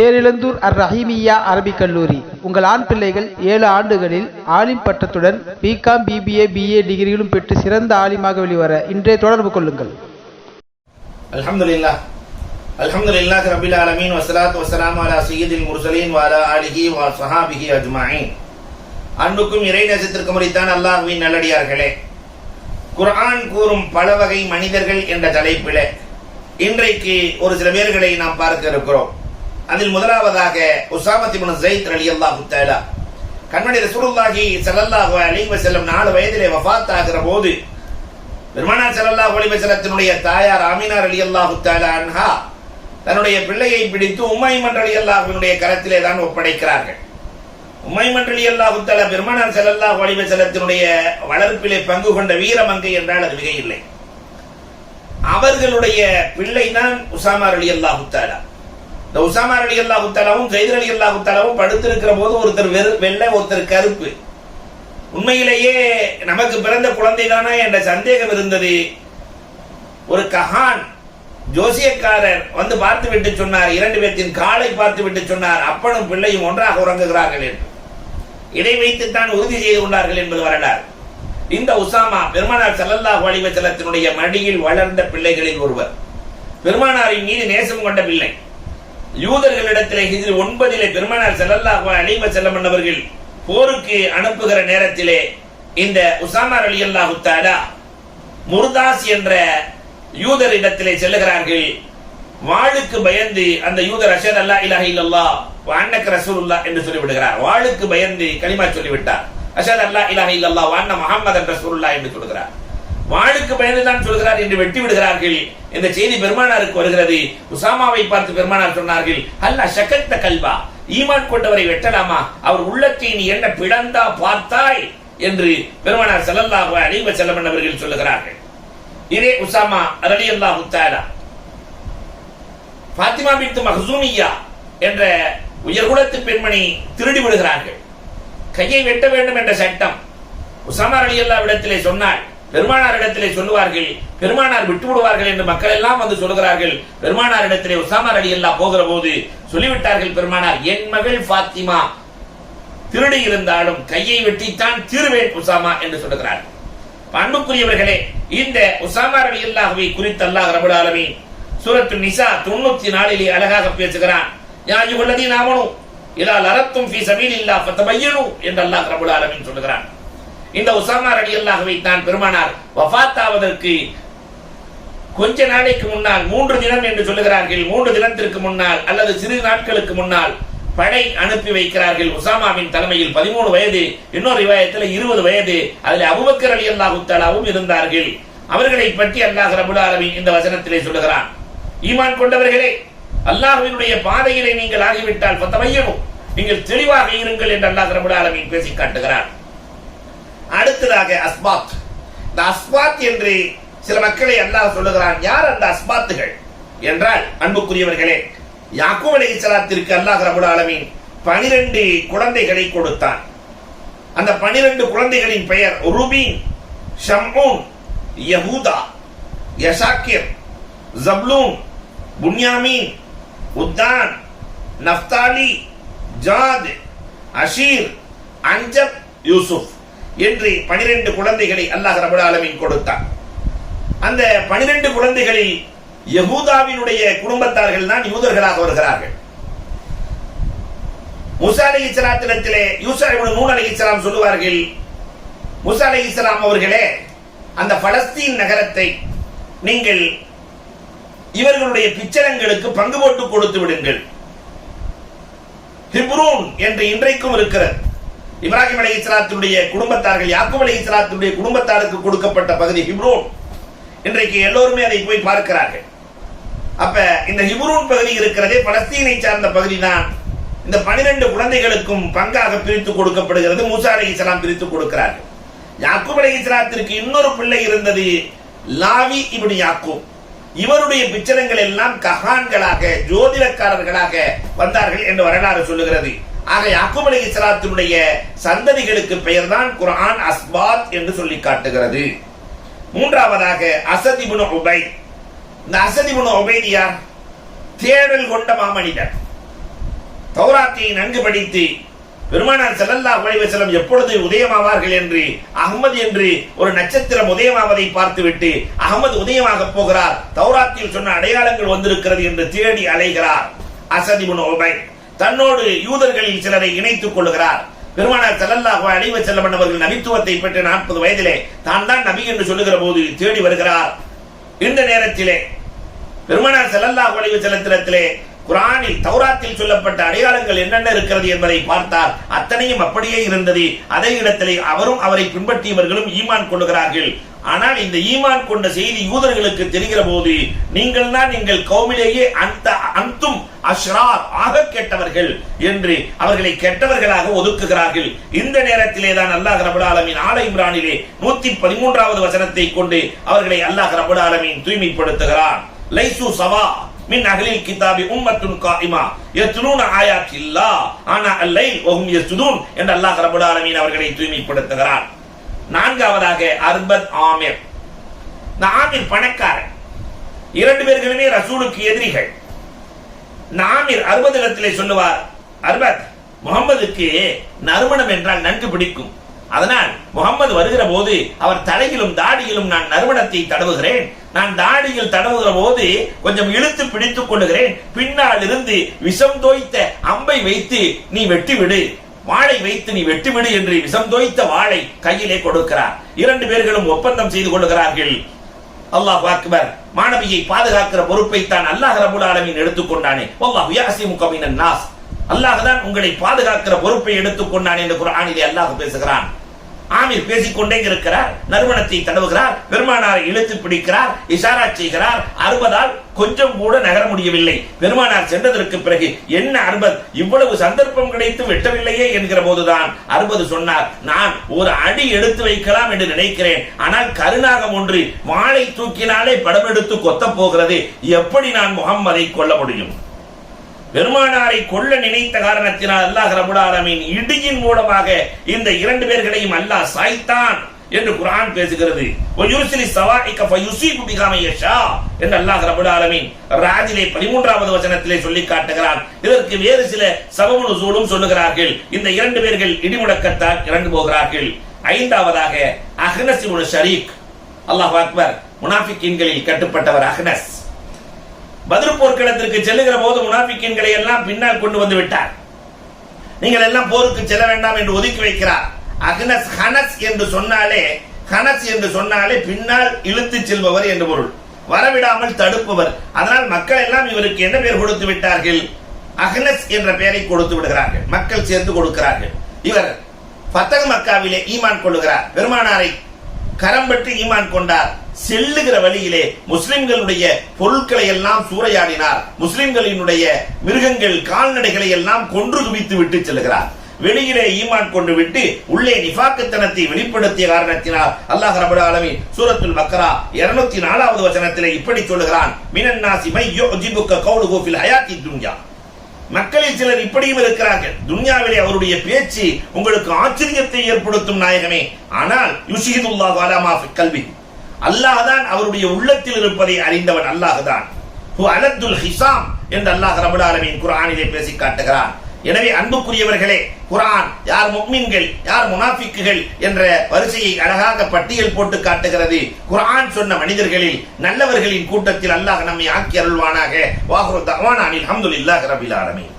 பேரிழந்தூர் அர் ரஹீமியா அரபிக் கல்லூரி. உங்கள் ஆண் பிள்ளைகள் ஏழு ஆண்டுகளில் ஆலிம் பட்டத்துடன் பிகாம் பிபிஏ பிஏ டிகிரிகளும் பெற்று சிறந்த ஆலிமாக வெளிவர இன்றைய தொடர்பு கொள்ளுங்கள். அல்ஹம்துலில்லா அல்ஹம்துலில்லாஹ் ரபில் ஆலமீன். வசலாத் வசலாம் அலா சையீதில் முர்சலீன் வாலா ஆலிஹி வா சஹாபிஹி அஜ்மாயின் அன்புக்கும் இறை நேசத்திற்கும் முறைத்தான் அல்லாஹுவின் நல்லடியார்களே குர்ஆன் கூறும் பல வகை மனிதர்கள் என்ற தலைப்பில் இன்றைக்கு ஒரு சில பேர்களை நாம் பார்க்க இருக்கிறோம். அதில் முதலாவதாக உசாமத் ஜெயித் அலி அல்லா தஆலா கண்மணி ரசூலுல்லாஹி சல்லல்லாஹு அலைஹி வஸல்லம் நாலு வயதிலே வஃபாத் ஆகிற போது பெருமானார் சல்லல்லாஹு அலைஹி வஸல்லத்தினுடைய தாயார் ஆமினார் அலி அல்லாஹு தாலா அன்ஹா தன்னுடைய பிள்ளையை பிடித்து உம்மைமன் ரலியல்லாஹுவினுடைய கரத்திலே தான் ஒப்படைக்கிறார்கள். உம்மைமன் ரலியல்லாஹு தாலா பெருமானார் சல்லல்லாஹு அலைஹி வஸல்லத்தினுடைய வளர்ப்பிலே பங்கு கொண்ட வீரமங்கை என்றால் அது மிக இல்லை அவர்களுடைய பிள்ளை தான் உசாமார் அலி அல்லாஹு தாலா இந்த உசாமா ரலியல்லாஹு தஆலாவும் ஜெயித் ரலியல்லாஹு தலாவும் படுத்திருக்கிற போது ஒருத்தர் வெள்ளை ஒருத்தர் கருப்பு. உண்மையிலேயே நமக்கு பிறந்த குழந்தைதானா என்ற சந்தேகம் இருந்தது. ஒரு கஹான் ஜோசியக்காரர் வந்து பார்த்து விட்டு சொன்னார். இரண்டு பேர்த்தின் காலை பார்த்து விட்டு சொன்னார். அப்பனும் பிள்ளையும் ஒன்றாக உறங்குகிறார்கள் என்று. இதை வைத்துத்தான் உறுதி செய்து கொண்டார்கள் என்பது வரலாறு. இந்த உசாமா பெருமானார் ஸல்லல்லாஹு அலைஹி மடியில் வளர்ந்த பிள்ளைகளில் ஒருவர். பெருமானாரின் மீது நேசம் கொண்ட பிள்ளை. யூதர்களிடத்திலே ஹிஜ்ரி ஒன்பதிலே பெருமானார் செல்லல்லாஹு அலைஹி வஸல்லம் என்பவர்கள் போருக்கு அனுப்புகிற நேரத்திலே இந்த உசாமா ரலியல்லாஹு தஆலா முர்தாஸ் என்ற யூதர் இடத்திலே செல்லுகிறார்கள். வாளுக்கு பயந்து அந்த யூதர் அஷத் அல்லா இலாஹ இல்லல்லா வாண்ணக் ரசூலுல்லா என்று சொல்லிவிடுகிறார். வாளுக்கு பயந்து கலிமா சொல்லிவிட்டார். அஷத் அல்லா இலாஹ இல்லல்லா வாண்ண முகமது ரசூலுல்லா என்று சொல்கிறார் வாளுக்கு பயந்து தான் சொல்கிறார் என்று வெட்டி விடுகிறார்கள். இந்த செய்தி பெருமானாருக்கு வருகிறது. உசாமாவை பார்த்து பெருமானார் சொன்னார்கள் அல்ல சகத்த கல்வா ஈமான் கொண்டவரை வெட்டலாமா? அவர் உள்ளத்தை நீ என்ன பிளந்தா பார்த்தாய்? என்று பெருமானார் செல்லல்லாக அழிவ செல்லமன் அவர்கள் சொல்லுகிறார்கள். இதே உசாமா ரலியல்லாஹு தஆலா பாத்திமா பித்து மஹ்சூமியா என்ற உயர்குலத்து பெண்மணி திருடி விடுகிறார்கள். கையை வெட்ட வேண்டும் என்ற சட்டம் உசாமா ரலியல்லாஹு இடத்திலே சொன்னாள். பெருமானார் இடத்திலே சொல்லுவார்கள் பெருமானார் விட்டு விடுவார்கள் என்று மக்கள் எல்லாம் வந்து சொல்லுகிறார்கள். பெருமானார் இடத்திலே அடி எல்லாம் போகிற போது சொல்லிவிட்டார்கள் பெருமானார் என் மகள் பாத்திமா திருடி இருந்தாலும் கையை வெட்டித்தான் தீருவேன் உசாமா என்று சொல்லுகிறார் அன்புக்குரியவர்களே இந்த உசாமா ரலி அல்லாஹுவை குறித்து அல்லாஹ் ரபுல் ஆலமீன் சூரத்து நிசா தொண்ணூத்தி நாலிலே அழகாக பேசுகிறான். யா நாமனும் இதால் அறத்தும் லரத்தும் ஃபீ சபீலில்லாஹ் ஃபதபய்யனு என்று அல்லாஹ் ரபுல் ஆலமின் சொல்லுகிறான். இந்த உசாமா ரலி அல்லாஹுவை தான் பெருமானார். வஃத்தாவதற்கு கொஞ்ச நாளைக்கு முன்னால் மூன்று தினம் என்று சொல்லுகிறார்கள் மூன்று தினத்திற்கு முன்னால் அல்லது சிறு நாட்களுக்கு முன்னால் படை அனுப்பி வைக்கிறார்கள் உசாமாவின் தலைமையில் பதிமூணு வயது இன்னொரு விவாயத்தில் இருபது வயது. அதில் அபுபக்கர் அலி அல்லாஹுத்தாலாவும் இருந்தார்கள். அவர்களை பற்றி அல்லாஹ் ரபுல் ஆலமின் இந்த வசனத்திலே சொல்லுகிறான். ஈமான் கொண்டவர்களே அல்லாஹுவினுடைய பாதையிலே நீங்கள் ஆகிவிட்டால் பத்தமையனும் நீங்கள் தெளிவாக இருங்கள் என்று அல்லாஹ் ரபுல் ஆலமின் பேசி காட்டுகிறான். அடுத்ததாக அஸ்பாத். இந்த அஸ்பாத் என்று சில மக்களை அல்லாஹ் சொல்லுகிறான் யார் அந்த அஸ்பாத்துகள்? என்றால் அன்புக்குரியவர்களே யாக்கூப் அலைஹிஸ்ஸலாத்திற்கு அல்லாஹ் ரபுல் ஆலமின் பனிரெண்டு குழந்தைகளை கொடுத்தான். அந்த பனிரெண்டு குழந்தைகளின் பெயர் Rubin Shamoon Yahuda Yasakir Zabulun Bunyamin Uthan Naftali Jad Ashir Anjab Yusuf என்று பனிரெண்டு குழந்தைகளை அல்லாஹ் ரபுலாலமின் ஆலமீன் கொடுத்தான். அந்த பனிரெண்டு குழந்தைகளில் யகூதாவினுடைய குடும்பத்தார்கள் தான் யூதர்களாக வருகிறார்கள். முசா அலி இஸ்லாத்திலே யூசா இப்னு நூன் அலி இஸ்லாம் சொல்லுவார்கள் முசா அலி இஸ்லாம் அவர்களே அந்த பலஸ்தீன் நகரத்தை நீங்கள் இவர்களுடைய பிச்சரங்களுக்கு பங்கு போட்டு கொடுத்து விடுங்கள். ஹிப்ரூன் என்று இன்றைக்கும் இருக்கிறது. இப்ராஹிம் அலி இஸ்லாத்தினுடைய குடும்பத்தார்கள் யாக்கூப் அலி இஸ்லாத்தினுடைய குடும்பத்தாருக்கு கொடுக்கப்பட்ட பகுதி ஹிப்ரூன். இன்றைக்கு எல்லோருமே அதை போய் பார்க்கிறார்கள். அப்ப இந்த ஹிப்ரூன் பகுதி இருக்கிறதே பலஸ்தீனை சார்ந்த பகுதி தான் இந்த பனிரெண்டு குழந்தைகளுக்கும் பங்காக பிரித்து கொடுக்கப்படுகிறது. மூசா அலி இஸ்லாம் பிரித்து கொடுக்கிறார்கள். யாக்கூப் அலி இஸ்லாத்திற்கு இன்னொரு பிள்ளை இருந்தது லாவி இப்படி யாக்கூப். இவருடைய பிச்சரங்கள் எல்லாம் கஹான்களாக ஜோதிடக்காரர்களாக வந்தார்கள் என்று வரலாறு சொல்லுகிறது. ஆக யாக்கூப் அலி இஸ்லாத்தினுடைய சந்ததிகளுக்கு பெயர்தான் குரான் அஸ்பாத் என்று சொல்லி காட்டுகிறது. மூன்றாவதாக அசதி இப்னு உபை இந்த அசதி இப்னு உபைத் யார்? தேடல் கொண்ட மாமனிதர் தௌராத்தை நன்கு படித்து பெருமானார் செல்லல்லா அலைஹி எப்பொழுது உதயமாவார்கள் என்று அகமது என்று ஒரு நட்சத்திரம் உதயமாவதை பார்த்துவிட்டு அகமது உதயமாக போகிறார் தௌராத்தில் சொன்ன அடையாளங்கள் வந்திருக்கிறது என்று தேடி அலைகிறார் அசத் இப்னு உபை தன்னோடு யூதர்களில் சிலரை இணைத்துக் கொள்கிறார் பெருமானார் ஸல்லல்லாஹு அலைஹி செல்லம் அவர்கள் நபித்துவத்தை பெற்ற நாற்பது வயதிலே தான் தான் நபி என்று சொல்லுகிற போது தேடி வருகிறார். இந்த நேரத்திலே பெருமானார் ஸல்லல்லாஹு அலைஹி வஸல்லத்திலே குரானில் தௌராத்தில் சொல்லப்பட்ட அடையாளங்கள் என்னென்ன இருக்கிறது என்பதை பார்த்தார். அத்தனையும் அப்படியே இருந்தது. அதே இடத்திலே அவரும் அவரை பின்பற்றியவர்களும் ஈமான் கொள்ளுகிறார்கள். ஆனால் இந்த ஈமான் கொண்ட செய்தி யூதர்களுக்கு தெரிகிற போது நீங்கள் தான் எங்கள் கௌமிலேயே அந்த அந்தும் அஷ்ரார் ஆக கெட்டவர்கள் என்று அவர்களை கெட்டவர்களாக ஒதுக்குகிறார்கள். இந்த நேரத்திலே தான் அல்லாஹ் ரபுல் ஆலமின் ஆல இம்ரானிலே நூத்தி பதிமூன்றாவது வசனத்தை கொண்டு அவர்களை அல்லாஹ் ரபுல் ஆலமின் தூய்மைப்படுத்துகிறான். லைசு சவா மின் அகலில் கிதாபி உம்மத்துன் காயிமா. யத்லூன ஆயாத்தில்லா. ஆனா அல்லை வஹும் யஸ்ஜுதூன் என்று அல்லாஹ் ரபுல் ஆலமின் அவர்களை தூய்மைப்படுத்துகிறார் நான்காவதாக அர்பத் ஆமிர். இந்த ஆமிர் பணக்காரன். இரண்டு பேர்களுமே ரசூலுக்கு எதிரிகள். நாமிர் அறுபது இடத்திலே சொல்லுவார் அர்பத் முகம்மதுக்கு நறுமணம் என்றால் நன்கு பிடிக்கும். அதனால் முகம்மது வருகிற போது அவர் தலையிலும் தாடியிலும் நான் நறுமணத்தை தடவுகிறேன். நான் தாடியில் தடவுகிற போது கொஞ்சம் இழுத்து பிடித்துக் கொள்ளுகிறேன். பின்னால் இருந்து விஷம் தோய்த்த அம்பை வைத்து நீ வெட்டிவிடு. வாழை வாளை வைத்து நீ வெட்டிவிடு என்று விஷம் தோய்த்த வாளை கையிலே கொடுக்கிறார். இரண்டு பேர்களும் ஒப்பந்தம் செய்து கொள்கிறார்கள் அல்லாஹ் அக்பர். மாணவியை பாதுகாக்கிற பொறுப்பை தான் அல்லாஹ் ரபுல் ஆலமீன் எடுத்துக்கொண்டானே. அல்லாஹ் யாசிமுக நாஸ். அல்லாஹ் தான் உங்களை பாதுகாக்கிற பொறுப்பை எடுத்துக்கொண்டான் என்று குரானிலே அல்லாஹ் பேசுகிறான். ஆமீர் பேசிக்கொண்டே இருக்கிறார் நறுமணத்தை தடவுகிறார் பெருமானாரை இழுத்து பிடிக்கிறார் இஷாரா செய்கிறார். அறுபதால் கொஞ்சம் கூட நகர முடியவில்லை. பெருமானார் சென்றதற்கு பிறகு என்ன அறுபது? இவ்வளவு சந்தர்ப்பம் கிடைத்து வெட்டவில்லையே என்கிற போதுதான். அறுபது சொன்னார் நான் ஒரு அடி எடுத்து வைக்கலாம் என்று நினைக்கிறேன். ஆனால் கருணாகம் ஒன்று வாளை தூக்கினாலே படம் எடுத்து கொத்த போகிறது. எப்படி நான் முகம்மதை கொல்ல முடியும்? பெருமானாரை கொல்ல நினைத்த காரணத்தினால் அல்லாஹ் ரபுல் ஆலமீன் இடியின் மூலமாக இந்த இரண்டு பேர்களையும் அல்லாஹ் சாய்த்தான் என்று குரான் பேசுகிறது. என்று அல்லாஹ் ரபுல் ராஜிலே 13வது வசனத்திலே சொல்லி காட்டுகிறான். இதற்கு வேறு சில சபபு சொல்லுகிறார்கள். இந்த இரண்டு பேர்கள் இடிமுடக்கத்தால் இறந்து போகிறார்கள். ஐந்தாவதாக அஹ்னஸ் ஷரீக். அல்லாஹ் அக்பர் முனாஃபிக்கீன்களில் கட்டுப்பட்டவர் அஹ்னஸ். பதில் போர்க்களத்திற்கு செல்லுகிற போது முனாபிக்கன்களை எல்லாம் பின்னால் கொண்டு வந்து விட்டார். நீங்கள் எல்லாம் போருக்கு செல்ல வேண்டாம் என்று ஒதுக்கி வைக்கிறார். அகனஸ் ஹனஸ் என்று சொன்னாலே ஹனஸ் என்று சொன்னாலே பின்னால் இழுத்து செல்பவர் என்று பொருள். வரவிடாமல் தடுப்பவர். அதனால் மக்கள் எல்லாம் இவருக்கு என்ன பெயர் கொடுத்து விட்டார்கள்? அகனஸ் என்ற பெயரை கொடுத்து விடுகிறார்கள். மக்கள் சேர்த்து கொடுக்கிறார்கள். இவர் பத்தக மக்காவிலே ஈமான் கொள்ளுகிறார். பெருமானாரை கரம் பற்றி ஈமான் கொண்டார். செல்லுகிற வழியிலே முஸ்லிம்களுடைய பொருட்களை எல்லாம் சூறையாடினார். முஸ்லிம்களினுடைய மிருகங்கள் கால்நடைகளை எல்லாம் கொன்று குவித்து விட்டு செல்கிறார். வெளியிலே ஈமான் கொண்டு விட்டு உள்ளே நிஃபாக்குத்தனத்தை வெளிப்படுத்திய காரணத்தினால் அல்லாஹ் ரபுல் ஆலமி சூரத்துல் பக்ரா 204 நாலாவது வசனத்திலே இப்படி சொல்லுகிறான். மினன் நாசி மை யுஜிபுக்க கோபில் ஃபில் ஹயாத்தி துன்யா. மக்களில் சிலர் இப்படியும் இருக்கிறார்கள். துன்யாவிலே அவருடைய பேச்சு உங்களுக்கு ஆச்சரியத்தை ஏற்படுத்தும் நாயகமே. ஆனால் யுஷிதுல்லாஹ் வாலாமா கல்வி அல்லாஹ் தான் அவருடைய உள்ளத்தில் இருப்பதை அறிந்தவன் அல்லாஹ் தான் அலத்துல் ஹிசாம் என்று அல்லாஹ் ரபுல் ஆலமீன் குரானிலே பேசி காட்டுகிறான். எனவே அன்புக்குரியவர்களே குர்ஆன் யார் முக்மின்கள் யார் முனாஃபிக்குகள் என்ற வரிசையை அழகாக பட்டியல் போட்டு காட்டுகிறது. குர்ஆன் சொன்ன மனிதர்களில் நல்லவர்களின் கூட்டத்தில் அல்லாஹ் நம்மை ஆக்கி அருள்வானாக. வாஹுரு தவானானில் அல்ஹம்துலில்லாஹி ரபில் ஆலமீன்.